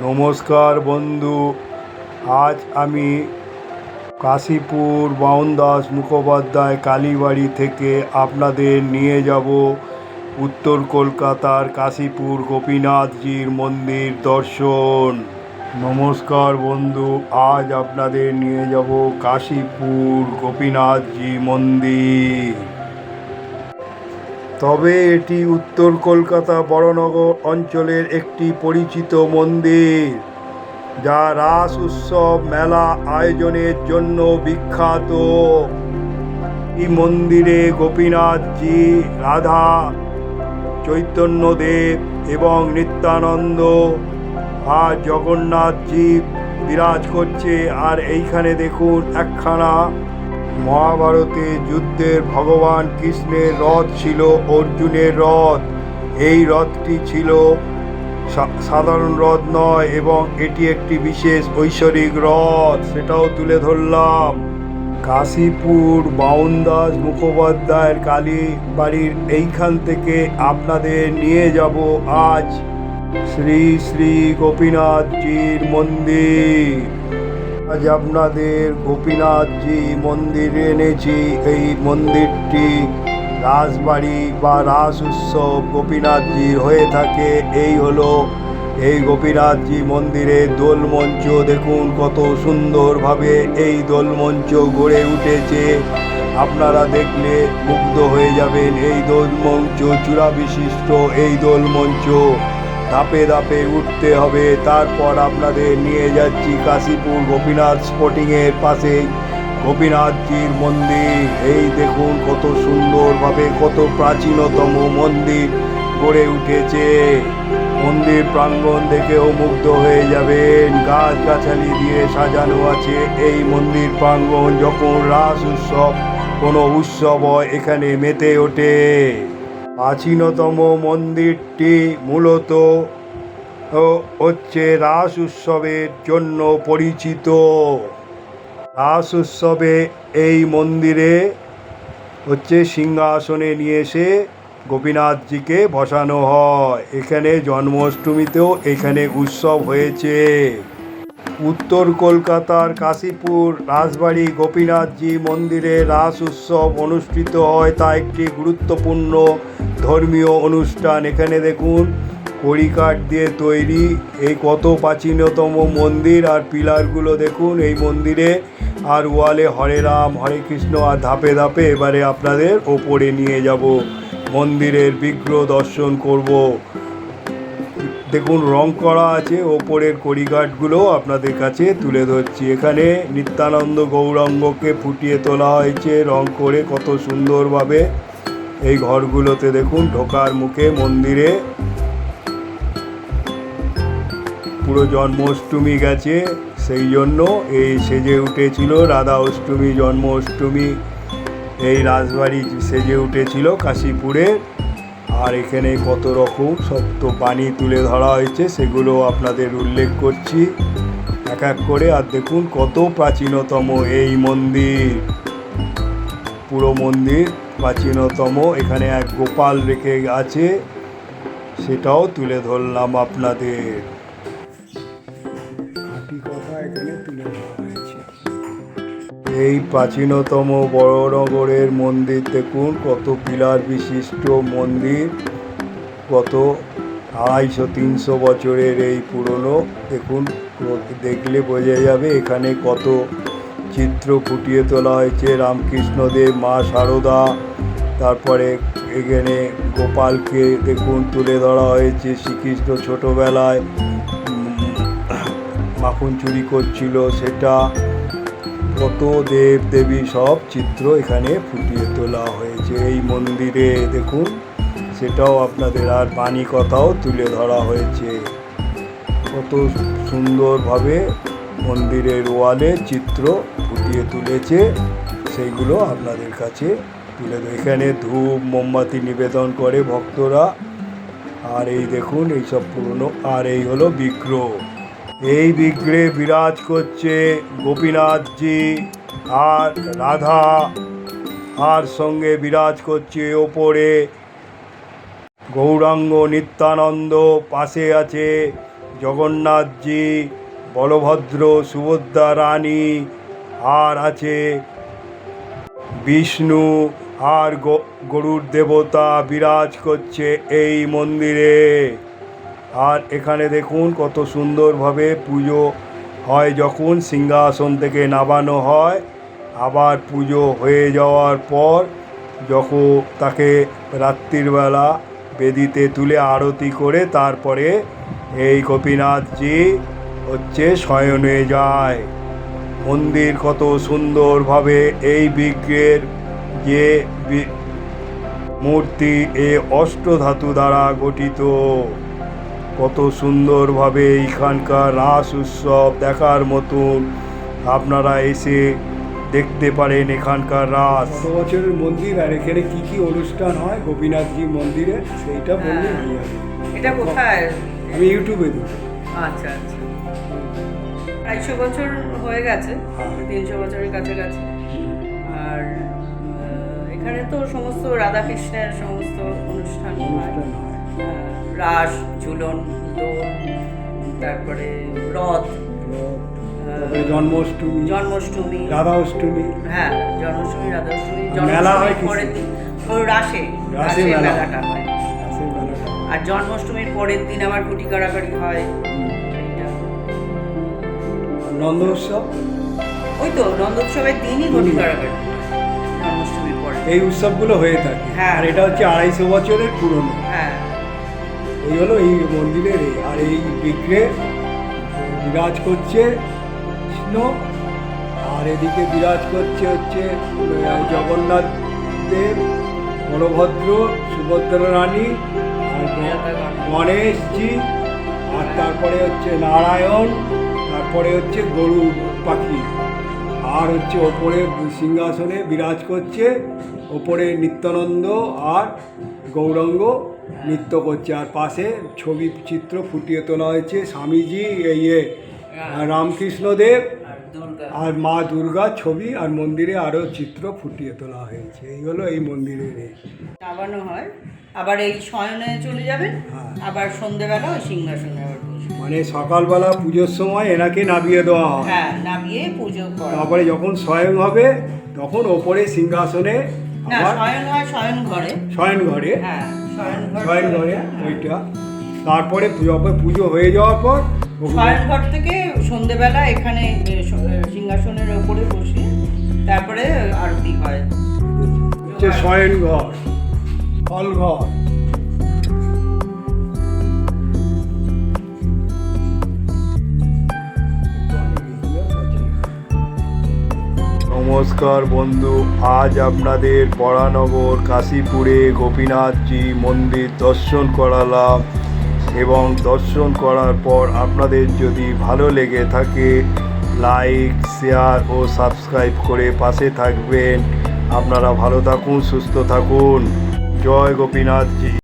নমস্কার বন্ধু, আজ আমি কাশীপুর বাউনদাস মুখোপাধ্যায় কালীবাড়ি থেকে আপনাদের নিয়ে যাব উত্তর কলকাতার কাশীপুর গোপীনাথজির মন্দির দর্শন। নমস্কার বন্ধু, আজ আপনাদের নিয়ে যাব কাশীপুর গোপীনাথজি মন্দির। তবে এটি উত্তর কলকাতা বড়নগর অঞ্চলের একটি পরিচিত মন্দির, যা রাস উৎসব মেলা আয়োজনের জন্য বিখ্যাত। এই মন্দিরে গোপীনাথজি, রাধা, চৈতন্যদেব এবং নিত্যানন্দ আর জগন্নাথজি বিরাজ করছে। আর এইখানে দেখুন একখানা মহাভারতে যুদ্ধের ভগবান কৃষ্ণের রথ ছিল অর্জুনের রথ। এই রথটি ছিল সাধারণ রথ নয় এবং এটি একটি বিশেষ ঐশ্বরিক রথ। সেটাও তুলে ধরলাম। কাশীপুর বাউনদাস মুখোপাধ্যায়ের কালী বাড়ির এইখান থেকে আপনাদের নিয়ে যাব আজ। শ্রী শ্রী গোপীনাথজির মন্দির। আজ আপনাদের গোপীনাথজি মন্দিরে এনেছি। এই মন্দিরটি রাসবাড়ি বা রাস উৎসব গোপীনাথজির হয়ে থাকে। এই হলো এই গোপীনাথজি মন্দিরে দোলমঞ্চ। দেখুন কত সুন্দরভাবে এই দোলমঞ্চ গড়ে উঠেছে। আপনারা দেখলে মুগ্ধ হয়ে যাবেন। এই দোলমঞ্চ চূড়া বিশিষ্ট এই দোলমঞ্চ। ধাপে ধাপে উঠতে হবে। তারপর আপনাদের নিয়ে যাচ্ছি কাশীপুর গোপীনাথ স্পোর্টিংয়ের পাশে গোপীনাথজির মন্দির। এই দেখুন কত সুন্দরভাবে কত প্রাচীনতম মন্দির গড়ে উঠেছে। মন্দির প্রাঙ্গণ দেখেও মুগ্ধ হয়ে যাবেন। গাছ গাছালি দিয়ে সাজানো আছে এই মন্দির প্রাঙ্গণ। যখন রাস উৎসব, কোনো উৎসব এখানে মেতে ওঠে। প্রাচীনতম মন্দিরটি মূলত হচ্ছে রাস উৎসবের জন্য পরিচিত। রাস উৎসবে এই মন্দিরে হচ্ছে সিংহাসনে নিয়ে এসে গোপীনাথজিকে বসানো হয়। এখানে জন্মাষ্টমীতেও এখানে উৎসব হয়েছে। উত্তর কলকাতার কাশীপুর, রাজবাড়ি, গোপীনাথজি মন্দিরে রাস উৎসব অনুষ্ঠিত হয়, তা একটি গুরুত্বপূর্ণ ধর্মীয় অনুষ্ঠান। এখানে দেখুন, কড়িকাঠ দিয়ে তৈরি এই কত প্রাচীনতম মন্দির আর পিলারগুলো দেখুন। এই মন্দিরে আর ওয়ালে হরে রাম, হরে কৃষ্ণ আর ধাপে ধাপে এবারে আপনাদের ওপরে নিয়ে যাব। মন্দিরের বিগ্রহ দর্শন করব। দেখুন, রং করা আছে, ওপরের কড়িঘাটগুলো আপনাদের কাছে তুলে ধরছি। এখানে নিত্যানন্দ গৌরাঙ্গকে ফুটিয়ে তোলা হয়েছে, রং করে কত সুন্দরভাবে। এই ঘরগুলোতে দেখুন, ঢোকার মুখে, মন্দিরে। পুরো জন্মাষ্টমী গেছে, সেই জন্য এই সেজে উঠেছিল রাধা অষ্টমী জন্ম অষ্টমী এই রাজবাড়ি সেজে উঠেছিল কাশীপুরে। আর এখানে কত রকম সত্য পানি তুলে ধরা হয়েছে, সেগুলো আপনাদের উল্লেখ করছি। এক এক করে, আর দেখুন কত প্রাচীনতম এই মন্দির। পুরো মন্দির প্রাচীনতম, এখানে এক গোপাল রেখে আছে, সেটাও তুলে ধরলাম আপনাদের। এই প্রাচীনতম বড়নগরের মন্দির। দেখুন, কত পিলার বিশিষ্ট মন্দির। কত আড়াইশো, তিনশো বছরের এই পুরনো। দেখুন দেখলে বোঝা যাবে এখানে কত চিত্র ফুটিয়ে তোলা হয়েছে। রামকৃষ্ণদেব, মা সারদা, তারপরে এখানে গোপালকে দেখুন তুলে ধরা হয়েছে শ্রীকৃষ্ণ ছোটোবেলায়। মাখন চুরি করছিল সেটা। কত দেব দেবী সব চিত্র এখানে ফুটিয়ে তোলা হয়েছে। এই মন্দিরে দেখুন, সেটাও আপনাদের আর বাণী কথাও তুলে ধরা হয়েছে। কত সুন্দরভাবে মন্দিরের ওয়ালে চিত্র ফুটিয়ে তুলেছে, সেইগুলো আপনাদের কাছে তুলে এখানে ধূপ, মোমবাতি নিবেদন করে ভক্তরা। আর এই দেখুন এইসব পুরনো, আর এই হলো বিগ্রহ। এই বিগ্রহে বিরাজ করছে গোপীনাথজি আর রাধা। আর সঙ্গে বিরাজ করছে ওপরে গৌরাঙ্গ নিত্যানন্দ, পাশে আছে জগন্নাথজি, বলভদ্র, সুভদ্রা রানী, আর আছে বিষ্ণু আর গরুর দেবতা। বিরাজ করছে এই মন্দিরে। আর এখানে দেখুন কত সুন্দরভাবে পুজো হয় যখন সিংহাসন থেকে নামানো হয়। আবার পুজো হয়ে যাওয়ার পর যখন তাকে রাত্রিবেলা বেদিতে তুলে আরতি করে তারপরে এই গোপীনাথজি হচ্ছে শয়নে যায়। মন্দির কত সুন্দরভাবে এই বিগ্রহের যে মূর্তি এ অষ্টধাতু দ্বারা গঠিত। কত সুন্দরভাবে এইখানকার রাস উৎসব দেখার মতন আপনারা এসে দেখতে পারেন এখানকার রাস। কত বছরের মন্দির আর এখানে কি কি অনুষ্ঠান হয় গোপীনাথজি মন্দিরে? সেইটা বললে হ্যাঁ। যাবে এটা কোথায়? আমি ইউটিউবে দিই আচ্ছা আচ্ছা। আড়াইশো বছর হয়ে গেছে হ্যাঁ। তিনশো বছরের কাছাকাছি। আর এখানে তো সমস্ত রাধাকৃষ্ণের সমস্ত অনুষ্ঠান হয়। রাস ঝুলন দোল তারপরে রথ জন্মাষ্টমী জন্মাষ্টমী। রাধা অষ্টমী হ্যাঁ জন্মাষ্টমী রাধাষ্টমী মেলা হয় জন্মাষ্টমীর? পরের দিন। রাসে রাসে মেলাটা হয়। আর জন্মাষ্টমীর পরের দিন আবার কুটি কাড়াকাড়ি হয়। সেইটা। আর নন্দ উৎসব? ওই তো নন্দোৎসবের দিনই ঘটি কাড়াকাড়ি জন্মাষ্টমীর পরে এই উৎসবগুলো হয়ে থাকে। হ্যাঁ। আর এটা হচ্ছে আড়াইশো বছরের পুরনো। হ্যাঁ। এই হলো এই মন্দিরের আর এই বিগ্রহে বিরাজ করছে কৃষ্ণ, আর এদিকে বিরাজ করছে হচ্ছে জগন্নাথ দেব, বলভদ্র, সুভদ্রা রানী, আর গণেশজি, আর তারপরে হচ্ছে নারায়ণ, তারপরে হচ্ছে গরু পাখি। আর হচ্ছে ওপরে সিংহাসনে বিরাজ করছে ওপরে নিত্যানন্দ আর গৌরাঙ্গ নৃত্য করছে। আর পাশে ছবি চিত্র ফুটিয়ে তোলা হয়েছে স্বামীজি এই ইয়ে রামকৃষ্ণদেব আর দুর্গা। মা দুর্গার ছবি আর মন্দিরে আরও চিত্র ফুটিয়ে তোলা হয়েছে। এই হলো এই মন্দিরের। নামানো হয়। আবার এই শয়নে চলে যাবেন। হ্যাঁ। আবার সন্ধেবেলা ওই সিংহাসনে আবার মানে সকালবেলা পুজোর সময় এনাকে নামিয়ে দেওয়া হয়। হ্যাঁ নামিয়ে পুজো করা তারপরে যখন স্বয়ং হবে তখন ওপরে সিংহাসনে না শয়ন হয় শয়ন ঘরে। শয়ন ঘরে। হ্যাঁ শয়ন শয়ন ঘরে ওইটা। তারপরে পুজো হয়ে যাওয়ার পর ওখানে- ঘর থেকে সন্ধেবেলা এখানে সিংহাসনের ওপরে বসে তারপরে আরতি হয়। হচ্ছে শয়ন ঘর। নমস্কার বন্ধু, আজ আপনাদের বরানগর কাশীপুরে গোপীনাথজি মন্দির দর্শন করালাম এবং দর্শন করার পর আপনাদের যদি ভালো লেগে থাকে, লাইক, শেয়ার ও সাবস্ক্রাইব করে পাশে থাকবেন। আপনারা ভালো থাকুন, সুস্থ থাকুন। জয় গোপীনাথজি।